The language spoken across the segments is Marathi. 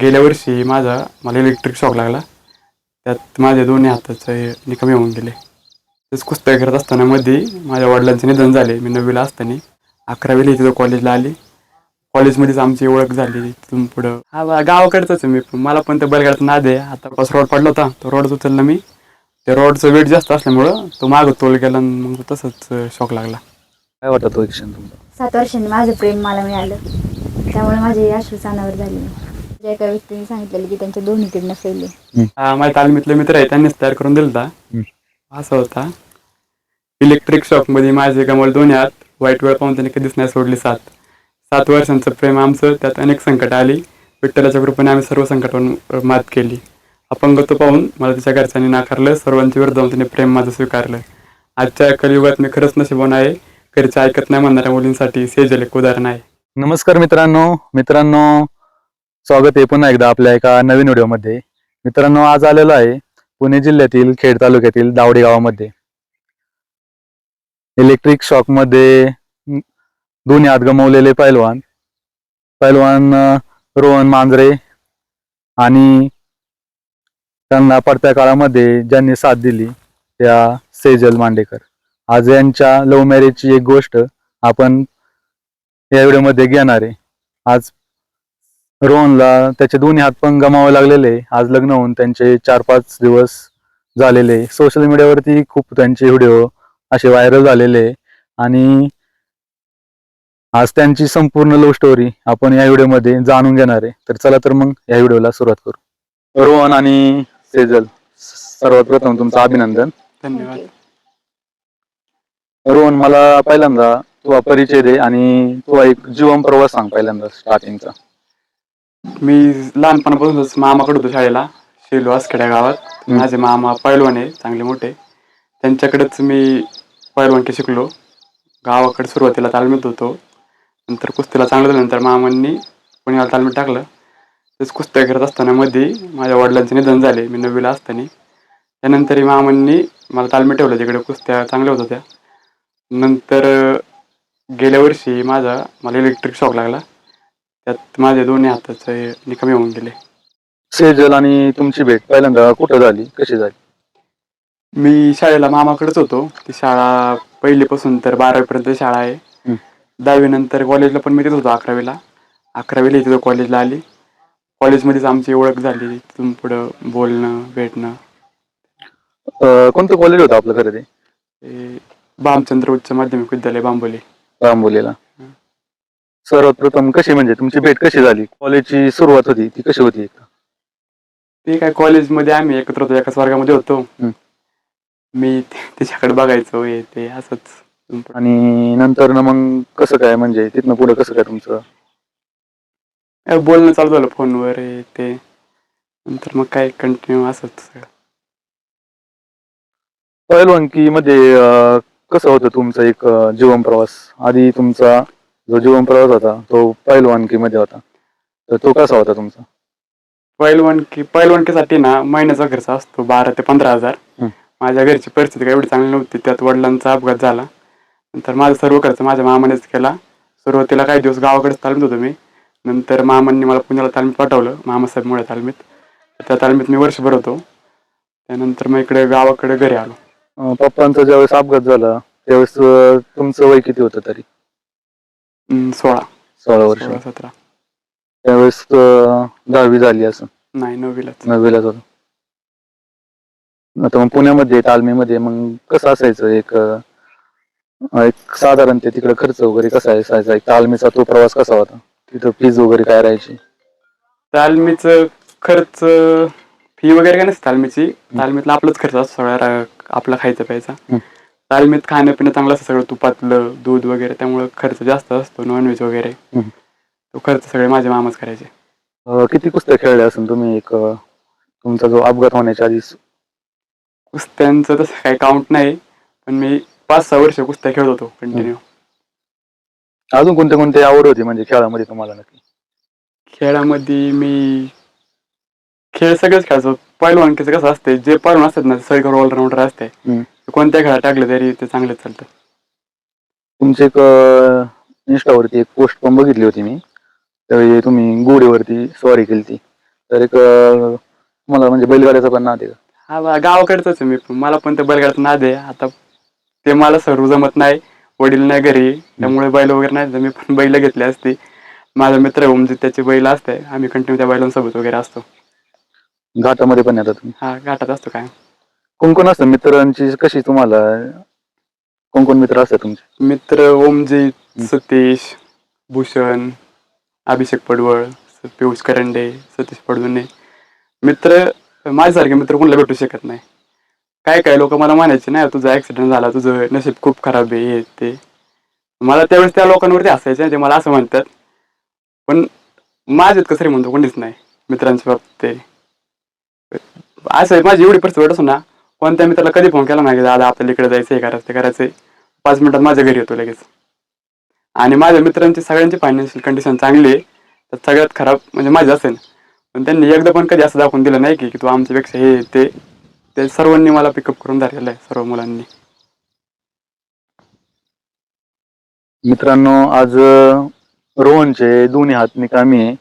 गेल्या वर्षी माझा मला इलेक्ट्रिक शॉक लागला. त्यात माझे दोन्ही हाताचे निकमी होऊन गेले. तेच कुस्त्या करत असताना मध्ये माझ्या वडिलांचे निधन झाले. मी नववीला असताना अकरावीला तिथं कॉलेजला आली. कॉलेजमध्येच आमची ओळख झाली. तिथून पुढं हा गावाकडचंच आहे मी. पण मला पण ते बैलगाडीचा नाद आहे. आता पास रोड पडला होता. तो रोड उचलला मी. त्या रोडचं वेट जास्त असल्यामुळं तो मागं तोल गेला आणि मग तसंच शॉक लागला. काय वाटत तो क्षण तुमचा? सात वर्षांनी माझं प्रेम मला मिळालं. त्यामुळे माझे अश्रू चानावर झाले. ज्या एका व्यक्तीने सांगितलेलं की त्यांच्या दोन्हीकडनं फैले हा, माझ्या तालमीतले मित्र आहे त्यांनीच तयार करून दिलता. हम्म. असं होता. इलेक्ट्रिक शॉकमध्ये माझे कमल दोन्ही हात वाईट वेळ पाहून त्यांनी कधीच नाही सोडली साथ सात वर्षांचं प्रेम आमचं त्यात अनेक संकट आली. विठ्ठलाच्या कृपेने आम्ही सर्व संकटावर मात केली. अपंगत्व पाहून मला तिच्या घरच्यांनी नाकारलं सर्वांच्या विरुद्ध जाऊन तिने प्रेम माझं स्वीकारलं. आजच्या कलियुगात मी खरंच नशिबवान आहे. घरचे ऐकत नाही म्हणणाऱ्या मुलींसाठी सेजल एक उदाहरण आहे. नमस्कार मित्रांनो. मित्रांनो स्वागत आहे पुन्हा एकदा आपल्या एका नवीन व्हिडिओमध्ये मित्रांनो आज आलेलो आहे पुणे जिल्ह्यातील खेड तालुक्यातील दावडी गावामध्ये. इलेक्ट्रिक शॉकमध्ये दोन्ही हात गमावलेले पैलवान. पैलवान रोहन मांजरे आणि त्यांना पडत्या काळामध्ये ज्यांनी साथ दिली त्या सेजल मांडेकर. आज यांच्या लव्ह मॅरेजची एक गोष्ट आपण या व्हिडिओमध्ये घेणार आहे. आज रोहनला त्याचे दोन्ही हात पण गमावे लागलेले. आज लग्न होऊन त्यांचे चार पाच दिवस झालेले. सोशल मीडियावरती खूप त्यांचे व्हिडिओ असे व्हायरल झालेले. आणि आज त्यांची संपूर्ण लव्ह स्टोरी आपण या व्हिडिओमध्ये जाणून घेणार आहे. तर चला तर मग या व्हिडिओला सुरुवात करू. रोहन आणि सेजल सर्वात प्रथम तुमचं अभिनंदन. धन्यवाद. रोहन मला पहिल्यांदा तुझा परिचय दे आणि तुझा एक जीवन प्रवास सांग पहिल्यांदा स्टार्टिंगचा मी लहानपणापासूनच मामाकडे होतो शाळेला शेलू आसखेड्या गावात. माझे मामा पैलवान आहे चांगले मोठे. त्यांच्याकडेच मी पैलवानकी शिकलो. गावाकडे सुरुवातीला तालमीत होतो. नंतर कुस्तीला चांगलं झाल्यानंतर मामांनी पुण्याला तालमीत टाकलं. तेच कुस्त्या करत असताना मध्ये माझ्या वडिलांचे निधन झाले मी नववीला असताना. त्यानंतर मामांनी मला तालमीत ठेवलं तिकडे कुस्त्या चांगल्या होत्या. त्या नंतर गेल्या वर्षी माझा मला इलेक्ट्रिक शॉक लागला. त्यात माझे दोन्ही हाताचे निकमी होऊन गेले. सेजल आणि तुमची भेट पहिल्यांदा कुठं झाली? कशी झाली? मी शाळेला मामाकडेच होतो. ती शाळा पहिलीपासून तर बारावीपर्यंत शाळा आहे. दहावी नंतर कॉलेजला पण मी तिथं होतो अकरावीला. अकरावीला तिथं कॉलेजला आली. कॉलेजमध्येच आमची ओळख झाली. तिथून पुढं बोलणं भेटणं. अं, कोणतं कॉलेज होतं आपलं खरं ते? ते भामचंद्र उच्च माध्यमिक विद्यालय बांबोली. रामबोलीला सर्वात प्रथम कशी म्हणजे तुमची भेट कशी झाली? कॉलेजची सुरुवात होती ती कशी होती ते काय कॉलेजमध्ये आम्ही एकत्र होतो एकाच वर्गामध्ये होतो. मी ते- तिच्याकडे बघायचो हे ते असंच. आणि नंतर ना मग कसं काय म्हणजे तिथनं पुढे कसं काय तुमचं? बोलणं चालू झालं फोनवर हे ते. नंतर मग काय कंटिन्यू असंच सगळं. पहिलवानकी मध्ये कसं होतं तुमचं एक जीवन प्रवास? आधी तुमचा जो जीवन प्रवास होता तो पहिलवानकी मध्ये होता. तर तो कसा होता तुमचा? पैलवानकी पैलवानकीसाठी ना महिन्याचा खर्च असतो बारा ते पंधरा हजार. माझ्या घरची परिस्थिती काही एवढी चांगली नव्हती त्यात वडिलांचा अपघात झाला. नंतर माझा सर्व खर्च माझ्या मामानेच केला. सुरुवातीला काही दिवस गावाकडेच तालमीत होतो मी. नंतर मामांनी मला पुण्याला तालमीत पाठवलं मामासाहेबमुळे तालमीत. त्या तालमीत मी वर्षभर होतो. त्यानंतर मग इकडे गावाकडे घरी आलो. पप्पांचा ज्यावेळेस अपघात झाला त्यावेळेस तुमचं वय किती होतं तरी? सोळा. सोळा वर्ष. सोळा सतरा. त्यावेळेस अं, दहावी झाली असं नाही नववीलाच. नववीलाच होतं. आता मग पुण्यामध्ये तालमीमध्ये मग कसं असायचं? एक अं, एक साधारण ते तिकडे खर्च वगैरे कसा असायचा? एक तालमीचा तो प्रवास कसा होता? तिथं फीज वगैरे काय राहायची? तालमीचं खर्च फी वगैरे काय नसते तालमीची? तालमीतला आपलाच खर्च असतो सगळा रा- आपला खायचा प्यायचा. तालमीत खाणं पिणं चांगलं असतं सगळं. तुपातलं दूध वगैरे त्यामुळे खर्च जास्त असतो नॉनव्हेज वगैरे. तो खर्च सगळे माझे मामाच करायचे. अं, किती कुस्त्या खेळले असून तुम्ही? एक अं, तुमचा जो अपघात होण्याच्या आधी कुस्त्यांचं तसं काही काउंट नाही पण मी पाच सहा वर्ष कुस्त्या खेळत होतो कंटिन्यू अजून कोणते कोणते आवड होती म्हणजे खेळामध्ये तुम्हाला नक्की? खेळामध्ये मी खेळ सगळेच खेळायचो. पहिलवानकीचं कसं असते जे पहिलवान असतात ना सगळे ऑलराऊंडर असते. कोणत्या खेळात टाकले तरी ते चांगलेच चालतं. तुमची एक इंस्टावरती एक पोस्ट पण बघितली होती मी. त्यावेळी तुम्ही गोडीवरती स्वारी केली ती तर एक अं, तुम्हाला म्हणजे बैलगाड्याचा पण नाद आहे का? हा बा गावाकडचंच आहे मी पण. मला पण ते बैलगाड्यात नाद आहे. आता ते मला सर्व जमत नाही. वडील नाही घरी त्यामुळे बैल वगैरे नाही. तर मी पण बैल घेतली असती. माझा मित्र आहे ओमजी त्याची बैल असते. आम्ही कंटिन्यू त्या बैलांसोबत वगैरे असतो. घाटामध्ये पण येतात तुम्ही? हा घाटात असतो काय कोण कोण असतं? मित्रांची कशी तुम्हाला? कोण कोण मित्र असतात तुमचे? मित्र ओमजीत सतीश भूषण अभिषेक पडवळ स- पियुष करंडे सतीश पडवणे मित्र माझ्यासारखे मित्र कोणाला भेटू शकत नाही. काय काय लोक मला म्हणायचे नाही तुझा ऍक्सिडेंट झाला तुझं नशीब खूप खराब आहे हे ते. मला त्यावेळेस त्या लोकांवरती हसायचे ते मला असं म्हणतात. पण माझ्यात कसं म्हणतो कोणीच नाही मित्रांच्या बाबतीत. ते असं आहे, माझी एवढी परिस्थिती असून ना कोणत्या मित्राला कधी फोन केला नाही दादा आपल्याला इकडे जायचं हे करायचं ते करायचं पाच मिनिटात माझ्या घरी येतो लगेच. आणि माझ्या मित्रांची सगळ्यांची फायनान्शियल कंडिशन चांगली आहे तर सगळ्यात खराब म्हणजे माझी असेल. पण त्यांनी एकदा पण कधी असं दाखवून दिलं नाही की की तू आमच्यापेक्षा हे ते ते सर्वांनी मला पिकअप करून धरलेलं आहे सर्व मुलांनी. मित्रांनो आज रोहनचे दोन्ही हात निकामी आहे.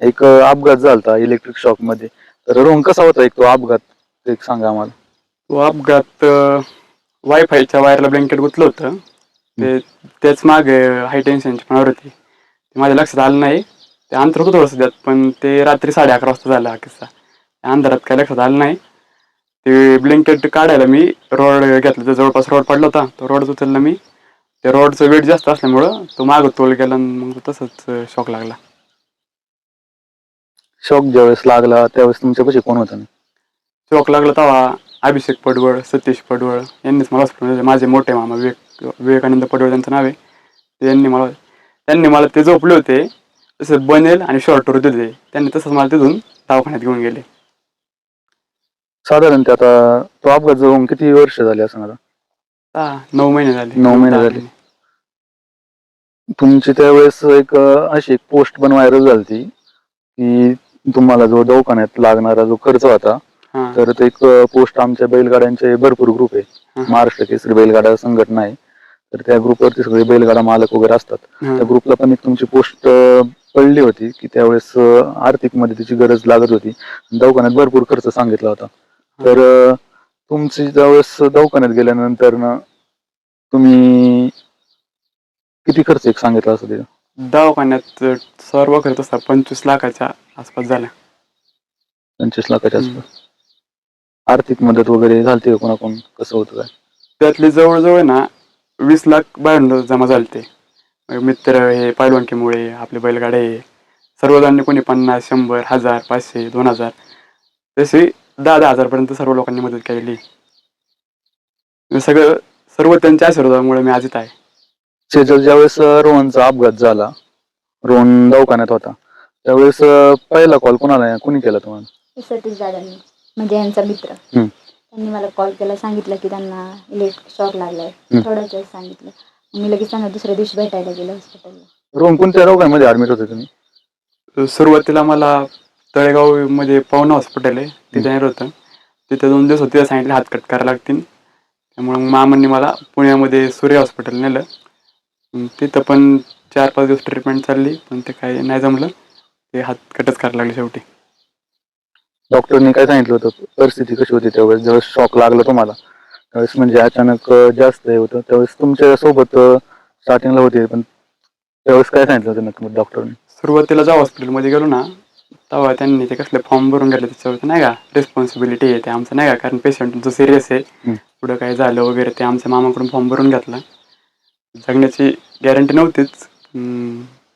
एक अपघात अपघात होता इलेक्ट्रिक शॉकमध्ये. तर रोहन कसा होता एक तो अपघात एक सांगा आम्हाला. तो अपघात वायफायच्या वायरला ब्लँकेट गुतलं होतं. ते तेच मागे हाय टेन्शनची पणावर होती ते माझ्या लक्षात आलं नाही. ते अंतर होतं थोडंसं त्यात पण ते रात्री साडे अकरा वाजता झाला हा किस्सा. त्या अंधारात काही लक्षात आलं नाही. ते ब्लँकेट काढायला मी रोड घेतला. तर जवळपास रोड पडला होता. तो रोड उचलला मी. त्या रोडचं वेट जास्त असल्यामुळं तो मागं तोल गेला आणि मग तसंच शॉक लागला. शॉक ज्यावेळेस लागला त्यावेळेस तुमच्यापाशी कोण होता? शॉक लागला तेव्हा अभिषेक पडवळ सतीश पडवळ यांनीच मला माझे मोठे मामा विवेक विवेकानंद पडवळ त्यांचं नाव आहे. त्यांनी मला त्यांनी मला ते झोपले होते. तसं बनेल आणि शॉर्टवर दिले त्यांनी तसंच मला तिथून दवाखान्यात घेऊन गेले. साधारण ते आता तो अपघात जाऊन किती वर्ष झाले असं आता हा नऊ महिने झाले. नऊ महिने झाले. तुमची त्यावेळेस एक अशी एक पोस्ट पण व्हायरल झाली की तुम्हाला जो दवाखान्यात लागणारा जो खर्च होता हा. तर ते एक पोस्ट आमच्या बैलगाड्यांचे भरपूर ग्रुप आहे. हा. महाराष्ट्र केसरी बैलगाडा संघटना आहे. तर त्या ग्रुपवरती सगळे बैलगाडा मालक वगैरे असतात. हा. त्या ग्रुपला पण एक तुमची पोस्ट पडली होती की त्यावेळेस अं, आर्थिक मदतीची गरज लागत होती. दवाखान्यात भरपूर खर्च सांगितला होता. तर अं, तुमची ज्यावेळेस दवाखान्यात गेल्यानंतर ना तुम्ही किती खर्च एक सांगितला असं ते दवाखान्यात सर्व खर्च असतात पंचवीस लाखाच्या आसपास झाला. पंचवीस लाखाच्या. आसपास. आर्थिक मदत वगैरे झालती का कोणाकोण कसं होतं काय? त्यातले जवळजवळ ना वीस लाख बाहेरून जमा झाले ते मित्र हे पैलवानकीमुळे आपले बैलगाडे हे सर्वजणांनी कोणी पन्नास शंभर हजार पाचशे दोन हजार तसे दहा दहा हजारपर्यंत सर्व लोकांनी मदत केलेली. हे सगळं सर्व त्यांच्या आशीर्वादामुळे मी आजित आहे. शेजल ज्यावेळेस अं, रोहनचा अपघात झाला रोहन दवाखान्यात होता त्यावेळेस अं, पहिला कॉल कोणाला कोणी केला तुम्हाला? सतीश दादांनी. म्हणजे यांचा मित्र. हम्म. त्यांनी मला कॉल केला सांगितलं की त्यांना इलेक्ट्रिक शॉक लागलाय. थोड्याच वेळ सांगितलं. मी लगेच त्यांना दुसऱ्या दिवशी भेटायला गेलो हॉस्पिटलला रोहन कोणत्या रोगांमध्ये ऍडमिट होते तुम्ही? सुरुवातीला मला तळेगावमध्ये पवना हॉस्पिटल आहे. तिथे येणार होतं. तिथे दोन दिवस होते सांगितले हात कट करायला लागतील. त्यामुळे मग मामांनी मला पुण्यामध्ये सूर्य हॉस्पिटल नेलं. मग तिथं पण चार पाच दिवस ट्रीटमेंट चालली पण ते काही नाही जमलं. ते हात कटच करायला लागले शेवटी. डॉक्टरनी काय सांगितलं होतं? परिस्थिती कशी होती त्यावेळेस? ज्यावेळेस शॉक लागला तुम्हाला त्यावेळेस म्हणजे अचानक जास्त हे होतं. त्यावेळेस तुमच्यासोबत स्टार्टिंगला होते पण त्यावेळेस काय सांगितलं होतं नक्की डॉक्टरने? सुरुवातीला जेव्हा हॉस्पिटलमध्ये गेलो ना तेव्हा त्यांनी ते कसले फॉर्म भरून घेतले त्याच्यावरती नाही का? रिस्पॉन्सिबिलिटी आहे ते आमचं नाही का? कारण पेशंट तुमचं सिरियस आहे. पुढं काय झालं वगैरे ते आमच्या मामाकडून फॉर्म भरून घेतला. जगण्याची गॅरंटी नव्हतीच.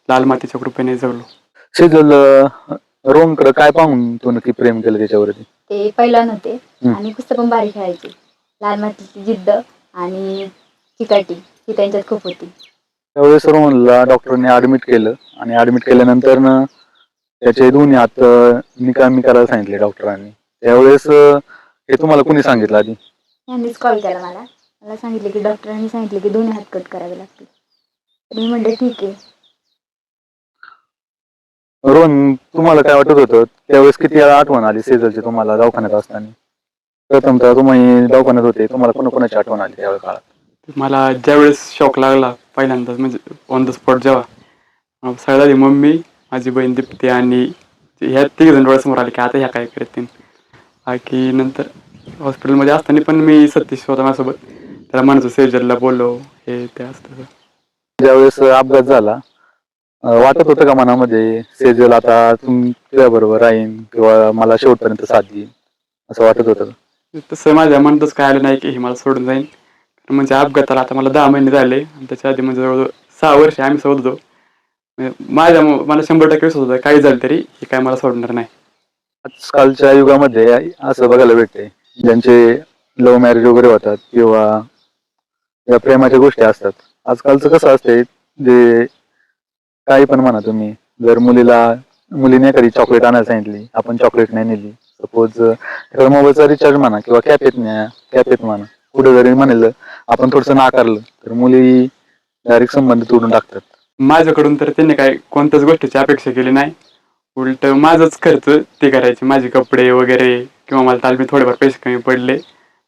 लाल मातीच्या कृपेने जगलो. शेजल रोहनकडे काय पाहून तू नक्की प्रेम केलं त्याच्यावरती? ते पहिला होते हम्म. आणि कुस्त्या पण बारीक खेळायचे. लाल मातीची जिद्द आणि चिकाटी ही त्यांच्यात खूप होती. त्यावेळेस रोहनला डॉक्टरने ऍडमिट केलं आणि ऍडमिट केल्यानंतर ना त्याचे दोन्ही हात अं, निकामी करायला सांगितले डॉक्टरांनी त्यावेळेस अं, हे तुम्हाला कोणी सांगितलं आधी? यांनीच कॉल केला मला. मला सांगितलं की डॉक्टरांनी सांगितलं की दोन्ही हात कट करावे लागतील. तर मी म्हणलं ठीक आहे. रोहन तुम्हाला काय वाटत होतं? त्यावेळेस किती आठवण आली सेजलची तुम्हाला दवाखान्यात असताना? प्रथमतः तुम्ही दवाखान्यात होते तुम्हाला कोणाकोणाची आठवण आली त्यावेळी काळात? मला ज्यावेळेस शॉक लागला पहिल्यांदाच म्हणजे ऑन द स्पॉट जेव्हा अं, सगळ्यात आधी मम्मी माझी बहीण दीप्ती आणि ह्या तिघ जण डोळ्यासमोर आले की आता ह्या काय करतील बाकी नंतर हॉस्पिटलमध्ये असताना पण मी सतीश होता माझ्यासोबत. त्याला म्हणायचो सेजलला बोलव हे ते असतं ज्यावेळेस अपघात झाला वाटत होतं का मनामध्ये? सेजल आता तुमच्या बरोबर राहीन किंवा मला शेवटपर्यंत साथ देईन असं वाटत होतं? तसं माझ्या मनातच काय आलं नाही की हे मला सोडून जाईन. कारण म्हणजे अपघाताला आता मला दहा महिने झाले. आणि त्याच्या आधी म्हणजे जवळजवळ सहा वर्ष आम्ही सोबत होतो. म्हणजे माझ्या मला शंभर टक्के विश्वास होता काही झालं तरी हे काय मला सोडणार नाही. आजकालच्या युगामध्ये असं बघायला भेटते ज्यांचे लव्ह मॅरेज वगैरे होतात किंवा या प्रेमाच्या गोष्टी असतात. आजकालचं कसं असते जे काही पण म्हणा तुम्ही. जर मुलीला मुलीने एखादी चॉकलेट आणायला सांगितली आपण चॉकलेट नाही नेली. सपोज एखादा मोबाईलचा रिचार्ज म्हणा किंवा कॅपेत न्या कॅपेत म्हणा. कुठे जरी म्हणलं आपण थोडंसं नाकारलं तर मुली डायरेक्ट संबंध तोडून टाकतात. माझ्याकडून तर त्यांनी काय कोणत्याच गोष्टीची अपेक्षा केली नाही. उलट माझंच खर्च ते करायचे. माझे कपडे वगैरे किंवा मला तालमीत थोडेफार पैसे कमी पडले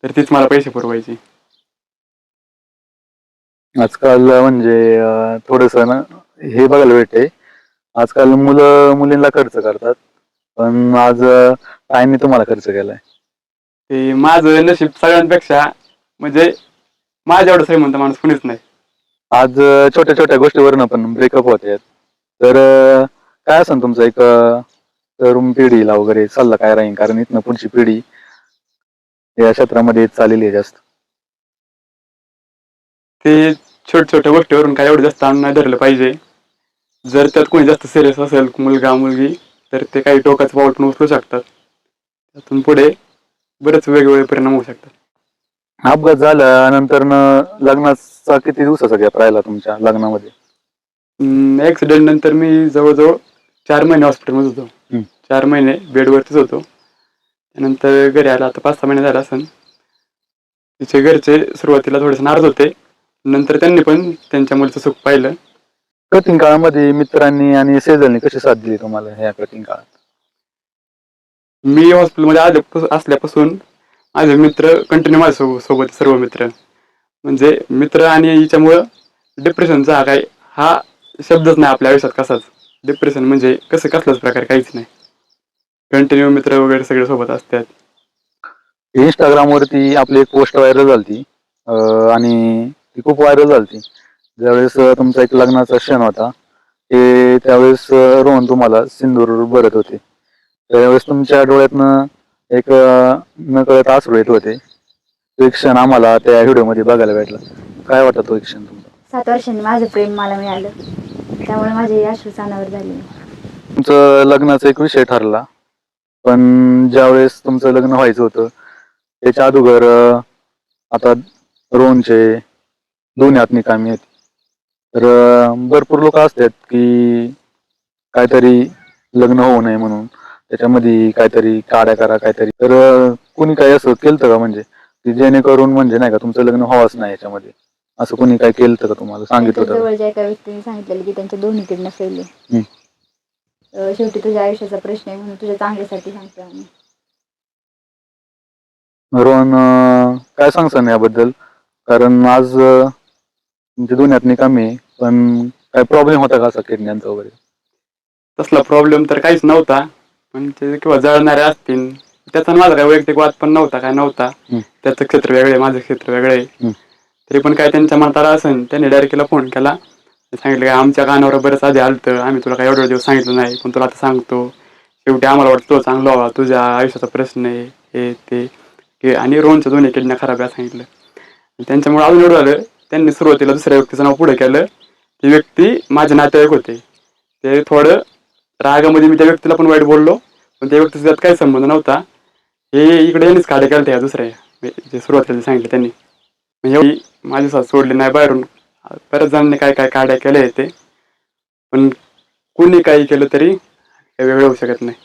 तर तीच मला पैसे पुरवायची. आजकाल म्हणजे थोडस ना हे बघायला भेटते. आजकाल मुलं मुलींना खर्च करतात. पण आज ताईंनी तुम्हाला खर्च केलाय. ते माझं नशीब सगळ्यांपेक्षा म्हणजे माझ्या एवढं श्रीमंत माणूस कुणीच नाही. आज छोट्या छोट्या गोष्टीवरनं पण ब्रेकअप होते तर अं, काय असेल तुमचं एक तरुण पिढीला वगैरे? सल्ला काय राहील कारण इथनं पुढची पिढी या क्षेत्रामध्ये चाललेली आहे जास्त. ते छोट्या छोट्या गोष्टीवरून काय एवढं जास्त आणून नाही धरलं पाहिजे. जर त्यात कोणी जास्त सिरियस असेल मुलगा मुलगी तर ते काही टोकाचं पाऊल पण उचलू शकतात. त्यातून पुढे बरेच वेगवेगळे परिणाम होऊ शकतात. अपघात झाल्यानंतर लग्नाचा किती दिवसाचा गॅप राहिला तुमच्या लग्नामध्ये? ऍक्सिडेंट नंतर मी जवळजवळ चार महिने हॉस्पिटलमध्ये होतो. चार महिने बेडवरतीच होतो. त्यानंतर घरी आला आता पाच सहा महिने झाला असन. तिचे घरचे सुरुवातीला थोडेसे नाराज होते. नंतर त्यांनी पण त्यांच्या मुलीचं सुख पाहिलं. कठीण काळामध्ये मित्रांनी आणि सेजलनी कशी साथ दिली तुम्हाला ह्या कठीण काळात? मी हॉस्पिटलमध्ये आल्या असल्यापासून माझे मित्र कंटिन्यू माझ्या सोबत आहे, सर्व मित्र. म्हणजे मित्र आणि हिच्यामुळं डिप्रेशनचा हा काय हा शब्दच नाही आपल्या आयुष्यात कसाच. डिप्रेशन म्हणजे कसं कसलाच प्रकार काहीच नाही. कंटिन्यू मित्र वगैरे सगळे सोबत असतात. इंस्टाग्राम वरती आपली एक पोस्ट व्हायरल झाली आणि ती खूप व्हायरल झाली ज्यावेळेस तुमचा एक लग्नाचा क्षण होता ते त्यावेळेस रोहन तुम्हाला सिंदूर भरत होते. त्यावेळेस तुमच्या डोळ्यातनं एक नकळत आसरू येत होते. तो एक क्षण आम्हाला त्या व्हिडिओमध्ये बघायला भेटला. काय वाटत तो एक क्षण तुमचा सात वर्षांनी माझं प्रेम मला मिळालं. त्यामुळे माझे अश्रू अनावर झाले. तुमचं लग्नाचा एक विषय ठरला. पण ज्यावेळेस तुमचं लग्न व्हायचं होतं त्याच्या अगोदर आता रोहनचे दोन्ही हात निकामी आहेत तर अं, भरपूर लोक असतात की काहीतरी लग्न होऊ नये म्हणून. त्याच्यामध्ये काहीतरी काड्या करा काहीतरी. तर अं, कोणी काही असं केलं का म्हणजे? की जेणेकरून म्हणजे नाही का तुमचं लग्न व्हावंच नाही याच्यामध्ये. असं कोणी काय केलं का तुम्हाला? सांगितलं होतं? जवळच्या एका व्यक्तीने सांगितलेलं की त्यांच्या दोन्ही किडनं फेल हम्म. शेवटी तुझ्या आयुष्याचा प्रश्न आहे म्हणून तुझ्या चांगल्यासाठी सांगतो आम्ही. रोहन अं, काय सांगसान याबद्दल? कारण आज अं, तुमच्या दोन्ही हात निकामी आहे, पण काय प्रॉब्लेम होता का असा किडण्यांचा वगैरे? तसला प्रॉब्लेम तर काहीच नव्हता पण ते किंवा जळणारे असतील त्याचा माझा काय वैयक्तिक वाद पण नव्हता काय नव्हता. हम्म. त्याचं क्षेत्र वेगळे माझं क्षेत्र वेगळे हम्म. तरी पण काय त्यांच्या मनात आलं असेल त्यांनी डायरेक्टला फोन केला. सांगितलं काय आमच्या कानावर बरंच आधी आलतं आम्ही तुला काय एवढे दिवस सांगितलं नाही पण तुला आता सांगतो. शेवटी आम्हाला वाटतं तो चांगला व्हावा तुझ्या आयुष्याचा प्रश्न आहे हे ते. हे आणि रोहनच्या दोन्ही किडण्या खराब आहे असं सांगितलं. आणि त्यांच्यामुळे अजून एवढं झालं त्यांनी सुरुवातीला दुसऱ्या व्यक्तीचं नाव पुढे केलं. ती व्यक्ती माझे नातेवाईक होते. ते थोडं रागामध्ये मी त्या व्यक्तीला पण वाईट बोललो पण त्या व्यक्तीचा त्यात काही संबंध नव्हता. हे इकडे यांनीच काढे केलं त्या दुसऱ्या जे सुरुवातीला सांगितलं त्यांनी. म्हणजे माझी साथ सोडली नाही बाहेरून. बऱ्याच जणांनी काय काय काड्या केल्या ते. पण कुणी काही केलं तरी वेगळं होऊ शकत नाही.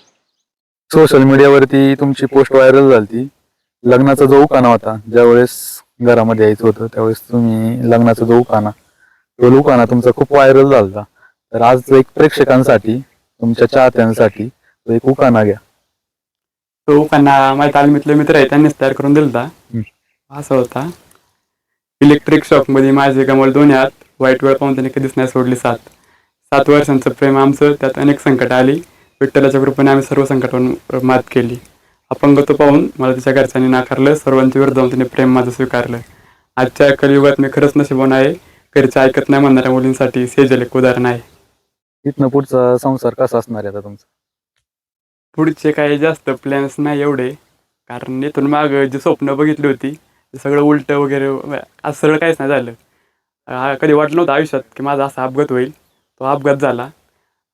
सोशल मीडियावरती तुमची पोस्ट व्हायरल झाली लग्नाचा जो उकाना होता ज्यावेळेस घरामध्ये यायचं होतं त्यावेळेस तुम्ही लग्नाचा जो उकाना तो उकाना तुमचा खूप व्हायरल झाला. तर आज एक प्रेक्षकांसाठी तुमच्या चाहत्यांसाठी तो एक उकाना घ्या. तो त्यांना माझ्या तालमीतले मित्र आहे त्यांनीच तयार करून दिलता. हम्म. असा होता. इलेक्ट्रिक शॉकमध्ये माझे गमल दोन हात वाईट वेळ पाहून त्यांनी कधीच नाही सोडली सात सात वर्षांचं प्रेम आमचं त्यात अनेक संकट आली. विठ्ठलाच्या कृपेने आम्ही सर्व संकटावर मात केली. अपंगत्व पाहून मला तिच्या घरच्यांनी नाकारलं सर्वांच्या विरुद्ध जाऊन तिने प्रेम माझं स्वीकारलं. आजच्या कलियुगात मी खरंच नशिबवान आहे. घरचे ऐकत नाही म्हणणाऱ्या मुलींसाठी सेजल एक उदाहरण आहे. इथनं पुढचा संसार कसा असणार आहे आता तुमचा? पुढचे काही जास्त प्लॅन्स नाही एवढे. कारण इथून माग जे स्वप्न बघितली होती ते सगळं उलटं वगैरे असं सगळं काहीच नाही झालं. आ, कधी वाटलं नव्हतं आयुष्यात की माझा असा अपघात होईल. तो अपघात झाला.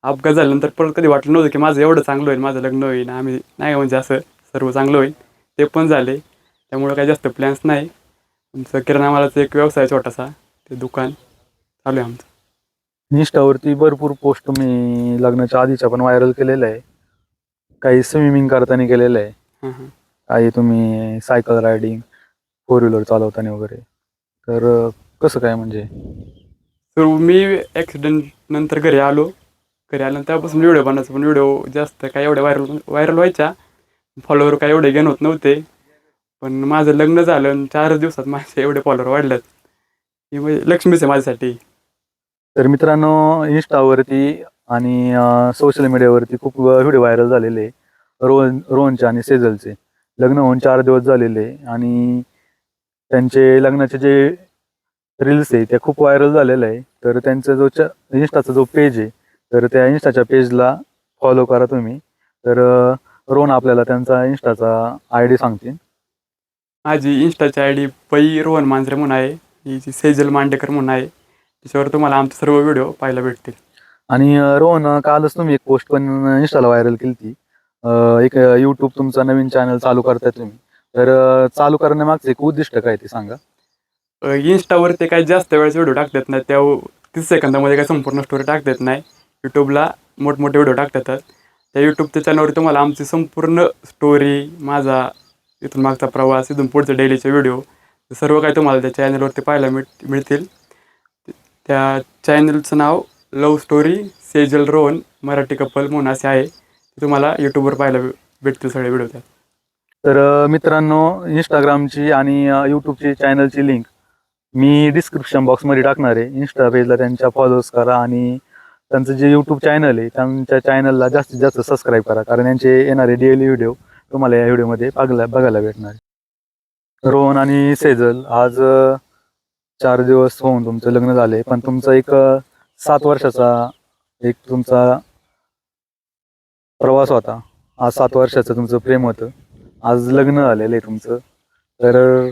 अपघात झाल्यानंतर परत कधी वाटलं नव्हतं की माझं एवढं चांगलं होईल माझं लग्न होईल आम्ही नाही म्हणजे असं. सर्व चांगलं होईल. ते पण झाले. त्यामुळं काही जास्त प्लॅन्स नाही. आमचं किराणा मालाचा एक व्यवसाय छोटासा. ते दुकान चालू आहे आमचं. इंस्टावरती भरपूर पोस्ट तुम्ही लग्नाच्या आधीच्या पण व्हायरल केलेलं आहे. काही स्विमिंग करताना केलेलं आहे. हां हां. काही तुम्ही सायकल रायडिंग फोर व्हीलर चालवताना वगैरे. तर अं, कसं काय म्हणजे? तर मी ॲक्सिडेंट नंतर घरी आलो. घरी आल्यानंतर त्यापासून व्हिडिओ बनवायचा पण व्हिडिओ जास्त काय एवढे व्हायरल व्हायरल व्हायच्या. फॉलोवर काय एवढे गेन होत नव्हते. पण माझं लग्न झालं आणि चार दिवसात माझे एवढे फॉलोवर वाढलेत हे म्हणजे लक्ष्मीच आहे माझ्यासाठी. तर मित्रांनो इंस्टावरती आणि सोशल मीडियावरती खूप व्हिडिओ व्हायरल झालेले रोहन रोहनचे आणि सेजलचे. लग्न होऊन चार दिवस झालेले आणि त्यांचे लग्नाचे जे रील्स आहे त्या खूप व्हायरल झालेलं आहे. तर त्यांचा जो इन्स्टाचा इंस्टाचा जो पेज आहे तर त्या इंस्टाच्या पेजला फॉलो करा तुम्ही. तर रोहन आपल्याला त्यांचा इंस्टाचा आय डी सांगतील. माझी इंस्टाची आय डी पै रोहन मांजरे म्हणून आहे. ही जी सेजल मांडेकर म्हणून आहे. त्याच्यावर तुम्हाला आमचे सर्व व्हिडिओ पाहायला भेटतील. आणि रोहन कालच तुम्ही एक पोस्ट पण इंस्टाला व्हायरल केली ती एक युट्यूब तुमचा नवीन चॅनल चालू करताय तुम्ही. तर चालू करण्यामागचं एक उद्दिष्ट काय ते सांगा. अ, इंस्टावर ते काही जास्त वेळेस व्हिडिओ टाकतात नाही त्या तीस सेकंदामध्ये काही संपूर्ण स्टोरी टाकतात नाही. यूट्यूबला मोठमोठे व्हिडिओ टाकतात त्या यूट्यूबच्या चॅनलवर तुम्हाला आमची संपूर्ण स्टोरी माझा इथून मागचा प्रवास इथून पुढचे डेलीचे व्हिडिओ सर्व काही तुम्हाला त्या चॅनलवरती पाहायला मिळ मिळतील. त्या चॅनलचं नाव love story Sejal Rohan Marathi couple म्हणून असे आहे. ते तुम्हाला यूट्यूबवर पाहायला भेटतील सगळे व्हिडिओ त्यात. तर मित्रांनो इंस्टाग्रामची आणि यूट्यूबची चॅनलची लिंक मी डिस्क्रिप्शन बॉक्समध्ये टाकणार आहे. इंस्टा पेजला त्यांच्या फॉलोअर्स करा आणि त्यांचं जे यूट्यूब चॅनल आहे त्यांच्या चॅनलला जास्तीत जास्त सबस्क्राईब करा. कारण यांचे येणारे डेली व्हिडिओ तुम्हाला या व्हिडिओमध्ये बघायला बघायला भेटणार. आहे. रोहन आणि सेजल आज चार दिवस होऊन तुमचं लग्न झाले पण तुमचा एक सात वर्षाचा एक तुमचा प्रवास होता. आज सात वर्षाचं तुमचं प्रेम होतं. आज लग्न झालेलं आहे तुमचं. तर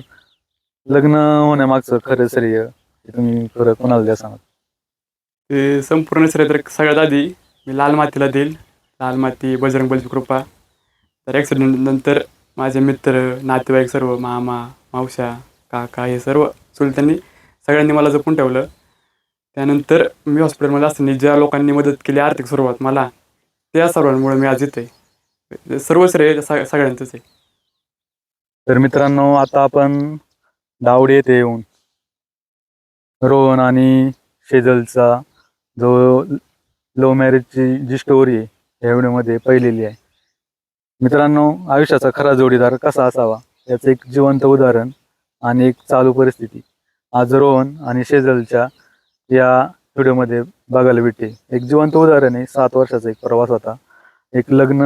लग्न होण्यामागचं खरं श्रेय तुम्ही खरं कोणाला द्या सांगा? ते संपूर्ण श्रेय तर सगळ्यात आधी मी लाल मातीला देईल. लाल माती बजरंग बलची कृपा. तर ॲक्सिडेंट नंतर माझे मित्र नातेवाईक सर्व मामा मावश्या काका हे सर्व चुलत्यांनी सगळ्यांनी मला जपून ठेवलं. त्यानंतर मी हॉस्पिटलमध्ये असताना ज्या लोकांनी मदत केली आर्थिक सुरुवात मला त्या सर्वांमुळे मी आज येते सर्व श्रेय सगळ्यांचंच आहे. तर मित्रांनो आता आपण दावडे येथे येऊन रोहन आणि शेजलचा जो लव्ह मॅरेजची जी स्टोरी आहे या व्हिडिओमध्ये पहिलेली आहे. मित्रांनो आयुष्याचा खरा जोडीदार कसा असावा याचं एक जिवंत उदाहरण आणि एक चालू परिस्थिती. आज रोहन आणि शेजलच्या या व्हिडिओमध्ये बघायला भेटते एक जिवंत उदाहरण आहे सात वर्षाचा एक प्रवास होता. एक लग्न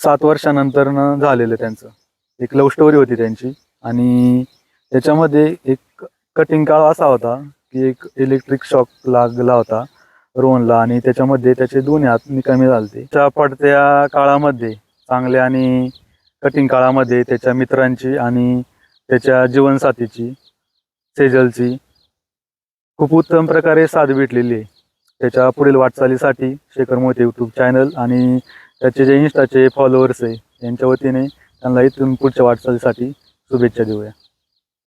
सात वर्षानंतर झालेलं त्यांचं. एक लव्ह स्टोरी होती त्यांची. आणि त्याच्यामध्ये एक कठीण काळ असा होता की एक इलेक्ट्रिक शॉक लागला होता रोहनला आणि त्याच्यामध्ये त्याचे दोन्ही हात निकामी झालते. त्या पडत्या काळामध्ये चांगल्या आणि कठीण काळामध्ये त्याच्या मित्रांची आणि त्याच्या जीवनसाथीची सेजलची खूप उत्तम प्रकारे साथ भेटलेली आहे. त्याच्या पुढील वाटचालीसाठी शेखर मोहिते यूट्यूब चॅनल आणि त्याचे जे इन्स्टाचे फॉलोअर्स आहे यांच्या वतीने त्यांना इथून पुढच्या वाटचालीसाठी शुभेच्छा देऊया.